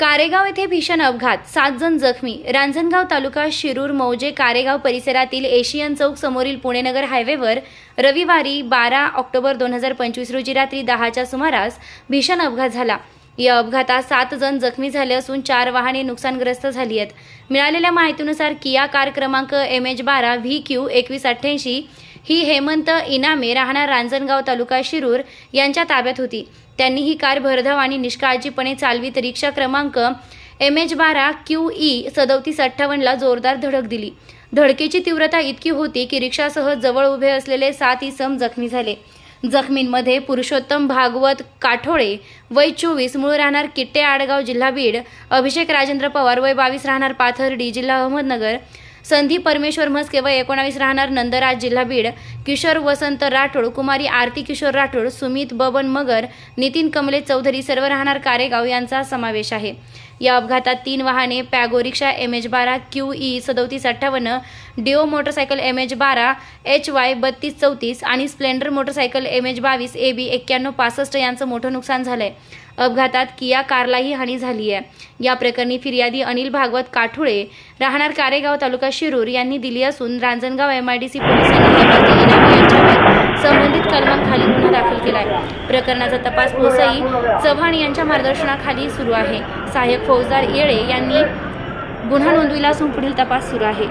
कारेगाव येथे भीषण अपघात. सात जण जखमी. रांजणगाव तालुका शिरूर मौजे कारेगाव परिसरातील एशियन चौक समोरील पुणेनगर हायवेवर रविवारी बारा ऑक्टोबर दोन हजार पंचवीस रोजी रात्री दहाच्या सुमारास भीषण अपघात झाला. या अपघातात सात जण जखमी झाले असून चार वाहने नुकसानग्रस्त झाली आहेत. मिळालेल्या माहितीनुसार किया कार क्रमांक एम एच बारा व्ही क्यू एकवीस अठ्ठ्याऐंशी ही हेमंत इनामे राहणार रांजणगाव तालुका शिरूर यांच्या ताब्यात होती. त्यांनी ही कार भरधाव आणि निष्काळजीपणे चालवीत रिक्षा क्रमांक एम एच बारा क्यू ई सदोतीस अठ्ठावन्नला जोरदार धडक दिली. धडकेची तीव्रता इतकी होती की रिक्षासह जवळ उभे असलेले सात इसम जखमी झाले. जखमींमध्ये पुरुषोत्तम भागवत काठोळे वय चोवीस मूळ राहणार किट्टे आडगाव जिल्हा बीड अभिषेक राजेंद्र पवार वय बावीस राहणार पाथर्डी जिल्हा अहमदनगर संधी परमेश्वर म्हस्के वय एकोणावीस राहणार नंदराज जिल्हा बीड किशोर वसंत राठोड कुमारी आरती किशोर राठोड सुमित बबन मगर नितीन कमले चौधरी सर्व राहणार कारेगाव यांचा समावेश आहे. या अपघातात तीन वाहने पॅगो रिक्षा एम एच बारा क्यू ई सदोतीस अठ्ठावन्न डिओ मोटरसायकल एम एच बारा एच वाय बत्तीस चौतीस आणि स्प्लेंडर मोटरसायकल एम एच बावीस ए बी एक्क्याण्णव पासष्ट यांचं मोठं नुकसान झालंय. अपघातात किया कारलाही हानी झाली आहे. या प्रकरणी फिर्यादी अनिल भागवत काठुळे राहणार कारेगाव तालुका शिरूर यांनी दिली असून रांजणगाव एमआयडीसी पोलिसांनी प्रकरणाचा तपास पोसई चव्हाण यांच्या मार्गदर्शनाखाली सुरू आहे. सहाय्यक फौजदार येळे यांनी गुन्हा नोंदविला असून पुढील तपास सुरू आहे.